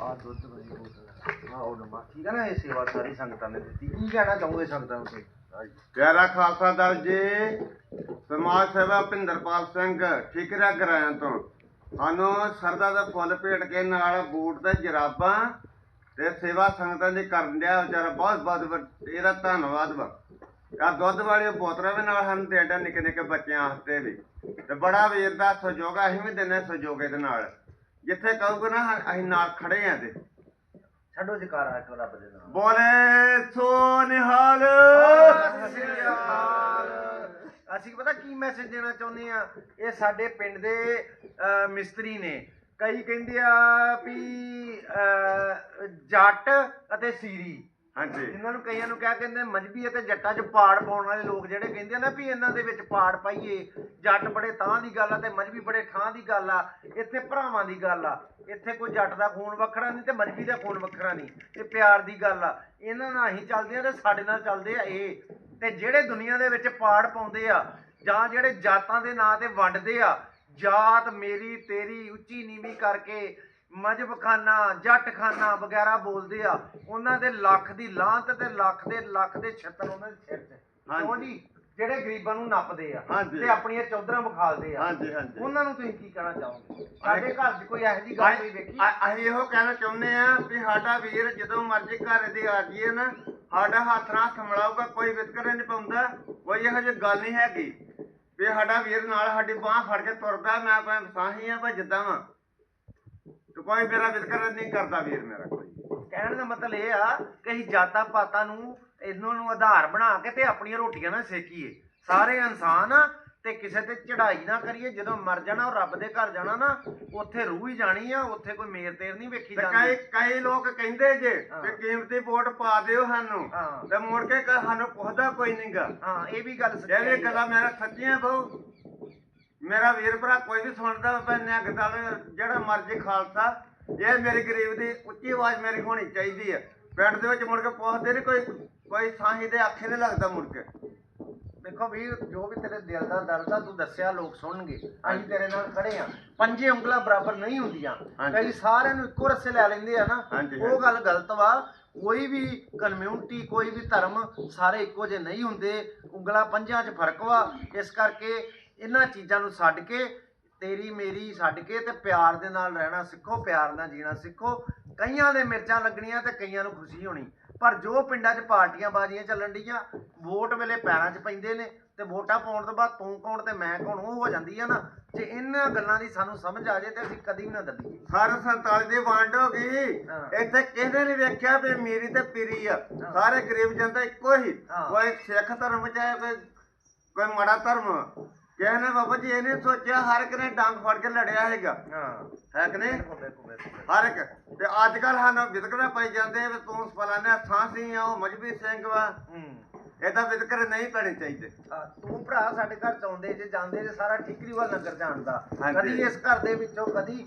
ਆ ਦੁੱਧ ਵਾਲੀ ਬੋਤਲ ਆ ਉਹ ਨਮਾ ਠੀਕ ਹੈ ਨਾ ਇਹ ਸੇਵਾ ਸਾਰੀ ਸੰਗਤਾਂ ਨੇ ਦਿੱਤੀ। ਕੀ ਕਹਿਣਾ ਚਾਹੋਗੇ ਸੰਗਤਾਂ ਨੂੰ ਤੁਸੀਂ ਪਿਆਰਾ ਖਾਲਸਾ ਦਲ ਜੀ, ਸਮਾਜ ਸੇਵਾ ਭਿੰਦਰਪਾਲ ਸਿੰਘ ਠੀਕਰਾ ਗਰਾਇਆਂ ਤੋਂ। ਸਾਨੂੰ ਸਰਦਾ ਦਾ ਫੁੱਲ ਭੇਟ ਕੇ ਨਾਲ ਬੂਟ ਤੇ ਜਰਾਬਾਂ ਤੇ ਸੇਵਾ ਸੰਗਤਾਂ ਦੀ ਕਰਨ ਡਿਆ ਵਿਚਾਰਾ ਬਹੁਤ ਬਹੁਤ ਵ- ਇਹਦਾ ਧੰਨਵਾਦ ਵਾ। ਆ ਦੁੱਧ ਵਾਲੀ ਬੋਤਲਾਂ ਵੀ ਨਾਲ ਸਾਨੂੰ ਦੇਂਦਾ ਨਿੱਕੇ ਨਿੱਕੇ ਬੱਚਿਆਂ ਵਾਸਤੇ ਵੀ। ਤੇ ਬੜਾ ਵੀਰ ਦਾ ਸਹਿਯੋਗ ਅਸੀਂ ਵੀ ਦਿੰਦੇ ਸਹਿਯੋਗ ਇਹਦੇ ਨਾਲ। ਜਿੱਥੇ ਕਹੋਗੇ ਨਾ ਅਸੀਂ ਨਾਲ ਖੜੇ ਆਂ ਤੇ। ਛੱਡੋ ਜਕਾਰਾ ਇੱਕ ਰੱਬ ਦੇ ਨਾਮ। ਬੋਲੇ ਸੋ ਨਿਹਾਲ। ਅਸੀਂ ਪਤਾ ਕੀ ਮੈਸੇਜ ਦੇਣਾ ਚਾਹੁੰਦੇ ਆ? ਇਹ ਸਾਡੇ ਪਿੰਡ ਦੇ ਮਿਸਤਰੀ ਨੇ। ਕਈ ਕਹਿੰਦੇ ਆ ਵੀ ਜੱਟ ਅਤੇ ਸੀਰੀ। ਹਾਂਜੀ। ਇਹਨਾਂ ਨੂੰ ਕਈਆਂ ਨੂੰ ਕਹਿ ਕਹਿੰਦੇ ਮਜਬੀ ਅਤੇ ਜੱਟਾਂ 'ਚ ਪਾੜ ਪਾਉਣ ਵਾਲੇ ਲੋਕ ਜਿਹੜੇ ਕਹਿੰਦੇ ਆ ਨਾ ਵੀ ਇਹਨਾਂ ਦੇ ਵਿੱਚ ਪਾੜ ਪਾਈਏ, ਜੱਟ ਬੜੇ ਤਾਂ ਦੀ ਗੱਲ ਆ ਤੇ ਮਜਬੀ ਬੜੇ ਠਾਂ ਦੀ ਗੱਲ ਆ, ਇੱਥੇ ਭਰਾਵਾਂ ਦੀ ਗੱਲ ਆ। ਇੱਥੇ ਕੋਈ ਜੱਟ ਦਾ ਖੂਨ ਵੱਖਰਾ ਨਹੀਂ ਤੇ ਮਜਬੀ ਦਾ ਖੂਨ ਵੱਖਰਾ ਨਹੀਂ ਇਹ ਪਿਆਰ ਦੀ ਗੱਲ ਆ। ਇਹਨਾਂ ਨਾਲ ਅਸੀਂ ਚੱਲਦੇ ਆ ਤੇ ਸਾਡੇ ਨਾਲ ਚੱਲਦੇ ਆ ਇਹ। ਤੇ ਜਿਹੜੇ ਦੁਨੀਆ ਦੇ ਵਿੱਚ ਪਾੜ ਪਾਉਂਦੇ ਆ, ਜਾਂ ਜਿਹੜੇ ਜਾਤਾਂ ਦੇ ਨਾਂ ਤੇ ਵੰਡਦੇ ਆ, ਜਾਤ ਮੇਰੀ ਤੇਰੀ ਉੱਚੀ ਨੀਵੀਂ ਕਰਕੇ ਮਜਬ ਖਾਨਾ ਜੱਟ ਖਾਨਾ ਵਗੈਰਾ ਬੋਲਦੇ ਆ ਉਹਨਾਂ ਦੇ ਲੱਖ ਦੀ ਲਾਂਤ ਤੇ ਲੱਖ ਦੇ ਲੱਖ ਦੇ ਛੱਤਰ ਉਹਨਾਂ ਦੇ ਸਿਰ ਹਾਂਜੀ। ਕਿਉਂ ਜੀ ਜਿਹੜੇ ਗਰੀਬਾਂ ਨੂੰ ਨੱਪਦੇ ਆ। ਤੇ ਆਪਣੀਆਂ ਚੌਧਰਾਂ ਵਿਖਾਲਦੇ ਆ। ਹਾਂਜੀ ਹਾਂਜੀ। ਉਹਨਾਂ ਨੂੰ ਤੁਸੀਂ ਕੀ ਕਹਿਣਾ ਚਾਹੋਗੇ? ਸਾਡੇ ਘਰ 'ਚ ਕੋਈ ਇਹੋ ਜਿਹੀ ਗੱਲ ਨਹੀਂ ਵੇਖੀ। ਅਸੀਂ ਇਹੋ ਕਹਿਣਾ ਚਾਹੁੰਦੇ ਆ ਵੀ ਸਾਡਾ ਵੀਰ ਜਦੋਂ ਮਰਜ਼ੀ ਘਰ ਦੇ ਆ ਜਾਈਏ ਨਾ ਸਾਡਾ ਹੱਥ ਨਾਲ ਹੱਥ ਮਿਲਾਊਗਾ ਕੋਈ ਵਿਤਕਰੇ ਨਹੀਂ ਪਾਉਂਦਾ ਕੋਈ ਇਹੋ ਜਿਹੀ ਗੱਲ ਨਹੀਂ ਹੈਗੀ। ਵੀ ਸਾਡਾ ਵੀਰ ਨਾਲ ਸਾਡੀ ਬਾਹ ਫੜ ਕੇ ਤੁਰਦਾ ਮੈਂ ਭਾਵੇਂ ਸਾਹੀ ਆ ਭਾਵੇਂ ਜਿੱਦਾਂ ਵਾਂ। ਤੇ ਕੋਈ ਮੇਰਾ ਵਿਤਕਰਾ ਨਹੀਂ ਕਰਦਾ ਵੀਰ ਮੇਰਾ ਕੋਈ। ਕਹਿਣ ਦਾ ਮਤਲਬ ਇਹ ਆ ਕਿ ਅਸੀਂ ਜਾਤਾਂ ਪਾਤਾਂ ਨੂੰ ਇਹਨਾਂ ਨੂੰ ਆਧਾਰ ਬਣਾ ਕੇ ਤੇ ਆਪਣੀਆਂ ਰੋਟੀਆਂ ਨਾ ਸੇਕੀਏ। ਸਾਰੇ ਇਨਸਾਨ ਆ ਤੇ ਕਿਸੇ ਤੇ ਚੜ੍ਹਾਈ ਨਾ ਕਰੀਏ ਜਦੋਂ ਮਰ ਜਾਣਾ ਉਹ ਰੱਬ ਦੇ ਘਰ ਜਾਣਾ ਨਾ ਉੱਥੇ ਰੂਹ ਹੀ ਜਾਣੀ ਆ ਉੱਥੇ ਕੋਈ ਮੇਰ ਤੇਰ ਨਹੀਂ ਵੇਖੀ ਤੇ ਕਈ ਜਾਂਦੀ। ਕਈ ਲੋਕ ਕਹਿੰਦੇ ਜੇ ਹਾਂ। ਕਿ ਕੀਮਤੀ ਵੋਟ ਪਾ ਦਿਓ ਸਾਨੂੰ ਹਾਂ। ਤੇ ਮੁੜ ਕੇ ਸਾਨੂੰ ਪੁੱਛਦਾ ਕੋਈ ਨਹੀਂਗਾ ਹਾਂ ਇਹ ਵੀ ਗੱਲ ਇਹ ਸੱਚੀ ਵੀ ਗੱਲਾਂ ਮੇਰਾ ਸੱਚੀਆਂ ਬਹੁ। ਮੇਰਾ ਵੀਰ ਭਰਾ ਕੋਈ ਵੀ ਸੁਣਦਾ ਪੈਨੇ ਗੱਲ ਜਿਹੜਾ ਮਰਜ਼ੀ ਖਾਲਸਾ ਇਹ ਮੇਰੀ ਗਰੀਬ ਦੀ ਉੱਚੀ ਆਵਾਜ਼ ਮੇਰੀ ਹੋਣੀ ਚਾਹੀਦੀ ਹੈ ਪਿੰਡ ਦੇ ਵਿੱਚ ਮੁੜ ਕੇ ਪੁੱਛਦੇ ਨਹੀਂ ਕੋਈ ਕੋਈ ਸਾਹੀ ਦੇ ਆਖੇ ਨਹੀਂ ਲੱਗਦਾ ਮੁੜ ਕੇ। ਦੇਖੋ ਵੀਰ ਜੋ ਵੀ ਤੇਰੇ ਦਿਲ ਦਾ ਦਰਦ ਆ ਤੂੰ ਦੱਸਿਆ ਲੋਕ ਸੁਣਨਗੇ। ਅਸੀਂ ਤੇਰੇ ਨਾਲ ਖੜੇ ਆ। ਪੰਜੇ ਉਂਗਲਾਂ ਬਰਾਬਰ ਨਹੀਂ ਹੁੰਦੀਆਂ। ਕਈ ਸਾਰਿਆਂ ਨੂੰ ਇੱਕੋ ਰਸੇ ਲੈ ਲੈਂਦੇ ਆ ਨਾ। ਉਹ ਗੱਲ ਗਲਤ ਵਾ। ਕੋਈ ਵੀ ਕਮਿਊਨਿਟੀ ਕੋਈ ਵੀ ਧਰਮ ਸਾਰੇ ਇੱਕੋ ਜਿਹੇ ਨਹੀਂ ਹੁੰਦੇ। ਉਂਗਲਾਂ ਪੰਜਾਂ 'ਚ ਫ਼ਰਕ ਵਾ। ਇਸ ਕਰਕੇ ਇਹਨਾਂ ਚੀਜ਼ਾਂ ਨੂੰ ਛੱਡ ਕੇ ਤੇਰੀ ਮੇਰੀ ਛੱਡ ਕੇ ਤੇ ਪਿਆਰ ਦੇ ਨਾਲ ਰਹਿਣਾ ਸਿੱਖੋ ਪਿਆਰ ਨਾਲ ਜੀਣਾ ਸਿੱਖੋ ਕਈਆਂ ਦੇ ਮਿਰਚਾਂ ਲੱਗਣੀਆਂ ਤੇ ਕਈਆਂ ਨੂੰ ਖੁਸ਼ੀ ਹੋਣੀ ਪਰ ਜੋ ਪਿੰਡਾਂ 'ਚ ਪਾਰਟੀਆਂ ਬਾਜ਼ੀਆਂ ਚੱਲਣ ਡੀਆਂ ਵੋਟ ਵੇਲੇ ਪੈਰਾਂ 'ਚ ਪੈਂਦੇ ਨੇ ਤੇ ਵੋਟਾਂ ਪਾਉਣ ਤੋਂ ਬਾਅਦ ਤੂੰ ਕੌਣ ਤੇ ਮੈਂ ਕੌਣ ਉਹ ਹੋ ਜਾਂਦੀ ਆ ਨਾ ਜੇ ਇਹਨਾਂ ਗੱਲਾਂ ਦੀ ਸਾਨੂੰ ਸਮਝ ਆ ਜੇ ਤੇ ਅਸੀਂ ਕਦੀ ਨਾ ਦੱਲੀਏ ਸਾਰੇ 47 ਦੀ ਵੰਡ ਹੋ ਗਈ। ਇੱਥੇ ਕਿਸੇ ਨੇ ਵੇਖਿਆ ਵੀ ਮੇਰੀ ਤੇ ਪੀਰੀ ਆ। ਸਾਰੇ ਗਰੀਬ ਜਨਤਾ ਇੱਕੋ ਹੀ। ਕੋਈ ਸਿੱਖ ਧਰਮ ਚ ਹੈ ਕੋਈ ਕੋਈ ਮਾੜਾ ਧਰਮ। ਕਿਸੇ ਨੇ ਬਾਬਾ ਜੀ ਇਹ ਨਹੀਂ ਸੋਚਿਆ ਹਰ ਇੱਕ ਨੇ ਡੰਗ ਫੜ ਕੇ ਲੜਿਆ ਹੈਗਾ। ਹਾਂ। ਹੈ ਕਿ ਨਹੀਂ? ਹਰ ਇੱਕ। ਤੇ ਅੱਜ ਕੱਲ ਸਾਨੂੰ ਵਿਤਕਰਾ ਪਾਈ ਜਾਂਦੇ ਵੀ ਤੂੰ ਫਲਾਣਾ ਸਾਂਸੀ ਆ ਉਹ ਮਜਬੀ ਸਿੰਘ ਵਾ। ਹੂੰ। ਏਦਾਂ ਵਿਤਕਰੇ ਨਹੀਂ ਪੈਣੇ ਚਾਹੀਦੇ ਤੂੰ ਭਰਾ ਸਾਡੇ ਘਰ ਚ ਆਉਂਦੇ ਜੇ ਜਾਂਦੇ ਜੇ ਸਾਰਾ ਠੀਕਰੀ ਵੱਲ ਨਗਰ ਜਾਣਦਾ ਹਾਂਜੀ। ਕਦੀ ਇਸ ਘਰ ਦੇ ਵਿੱਚੋਂ ਕਦੀ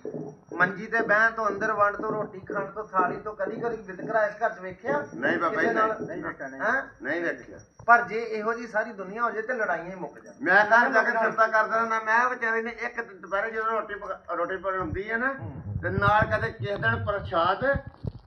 ਮੰਜੀ ਤੇ ਬਹਿਣ ਤੋਂ ਅੰਦਰ ਵੰਡ ਤੋਂ ਰੋਟੀ ਖਾਣ ਤੋਂ ਥਾਲੀ ਤੋਂ ਕਦੀ ਕਦੀ ਵਿਦਕਰਾ ਇਸ ਘਰ ਚ ਵੇਖਿਆ ਨਹੀਂ ਬਾਬਾ ਜੀ ਕਿਸੇ ਨਾਲ? ਨਹੀਂ ਵੇਖਿਆ ਨਹੀਂ ਹੈਂ? ਨਹੀਂ ਵੇਖਿਆ ਪਰ ਜੇ ਇਹੋ ਜੀ ਸਾਰੀ ਦੁਨੀਆ ਹੋ ਜੇ ਤੇ ਲੜਾਈਆਂ ਹੀ ਮੁੱਕ ਜਾਣ ਮੈਂ ਤਾਂ ਜਾ ਕੇ ਚਿੰਤਾ ਕਰਦਾ ਰਹਿੰਦਾ ਮੈਂ ਵਿਚਾਰੇ ਨੇ ਇੱਕ ਦੁਪਹਿਰੇ ਜਦੋਂ ਰੋਟੀ ਪਕਾ- ਰੋਟੀ ਬਣਾਉਂਦੀ ਹੈ ਨਾ। ਤੇ ਨਾਲ ਕਦੇ ਕਿਸੇ ਦਿਨ ਪ੍ਰਸ਼ਾਦ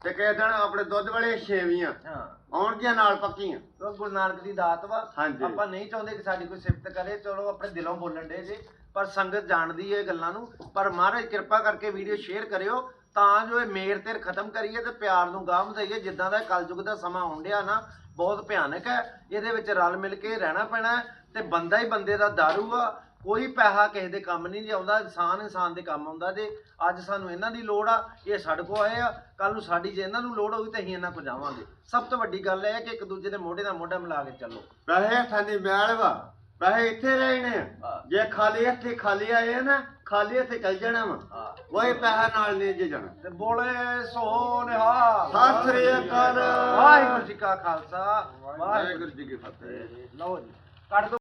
ਤੇ ਕਿਸੇ ਦਿਨ ਆਪਣੇ ਦੁੱਧ ਵਾਲੇ ਛੇਵੀਆਂ ਹਾਂ। ਆਉਣਗੀਆਂ ਨਾਲ ਪੱਕੀਆਂ। ਉਹ ਗੁਰੂ ਨਾਨਕ ਦੀ ਦਾਤ ਵਾ। ਹਾਂਜੀ। ਆਪਾਂ ਨਹੀਂ ਚਾਹੁੰਦੇ ਕਿ ਸਾਡੀ ਕੋਈ ਸਿਫਤ ਕਰੇ। ਚਲੋ ਆਪਣੇ ਦਿਲੋਂ ਬੋਲਣ ਦੇ ਜੇ। ਪਰ ਸੰਗਤ ਜਾਣਦੀ ਹੈ ਇਹ ਗੱਲਾਂ ਨੂੰ। ਪਰ ਮਹਾਰਾਜ ਕਿਰਪਾ ਕਰਕੇ ਵੀਡੀਓ ਸ਼ੇਅਰ ਕਰਿਓ। ਤਾਂ ਜੋ ਇਹ ਮੇਰ ਤੇਰ ਖਤਮ ਕਰੀਏ ਤੇ ਪਿਆਰ ਨੂੰ ਗਾਮ ਦਈਏ ਜਿੱਦਾਂ ਦਾ ਕਲਯੁਗ ਦਾ ਸਮਾਂ ਆਉਣ ਡਿਆ ਨਾ ਬਹੁਤ ਭਿਆਨਕ ਹੈ। ਇਹਦੇ ਵਿੱਚ ਰਲ ਮਿਲ ਕੇ ਰਹਿਣਾ ਪੈਣਾ ਹੈ ਤੇ ਬੰਦਾ ਹੀ ਬੰਦੇ ਦਾ ਦਾਰੂ ਆ। ਕੋਈ ਪੈਸਾ ਕਿਸੇ ਦੇ ਕੰਮ ਨਹੀਂ ਜੇ ਆਉਂਦਾ ਇਨਸਾਨ ਇਨਸਾਨ ਦੇ ਕੰਮ ਆਉਂਦਾ ਜੇ। ਅੱਜ ਸਾਨੂੰ ਇਹਨਾਂ ਦੀ ਲੋੜ ਆ ਇਹ ਸਾਡੇ ਕੋ ਆਏ ਆ ਕੱਲ ਨੂੰ ਸਾਡੀ ਜੇ ਇਹਨਾਂ ਨੂੰ ਲੋੜ ਹੋਊਗੀ ਤੇ ਅਸੀਂ ਇਹਨਾਂ ਕੋ ਜਾਵਾਂਗੇ। ਸਭ ਤੋਂ ਵੱਡੀ ਗੱਲ ਇਹ ਹੈ ਕਿ ਇੱਕ ਦੂਜੇ ਦੇ ਮੋਢੇ ਨਾਲ ਮੋਢਾ ਮਿਲਾ ਕੇ ਚੱਲੋ। ਪੈਸੇ ਹੱਥਾਂ ਦੀ ਮੈਲ ਵਾ ਪੈਸੇ ਇੱਥੇ ਰਹਿਣੇ ਆ। ਜੇ ਖਾਲੀ ਹੱਥੀ ਖਾਲੀ ਆਏ ਆ ਨਾ ਖਾਲੀ ਹੱਥੀ ਚੱਲ ਜਾਣਾ ਵਾ। ਕੋਈ ਪੈਸਾ ਨਾਲ ਨਹੀਂ ਜੇ ਜਾਣਾ। ਤੇ ਬੋਲੇ ਸੋ ਨਿਹਾਲ ਸਤਿ ਸ੍ਰੀ ਅਕਾਲ। ਵਾਹਿਗੁਰੂ ਜੀ ਕਾ ਖਾਲਸਾ ਵਾਹਿਗੁਰੂ ਜੀ ਕੀ ਫਤਿਹ। ਲਓ ਜੀ ਕੱਢ ਦਿਓ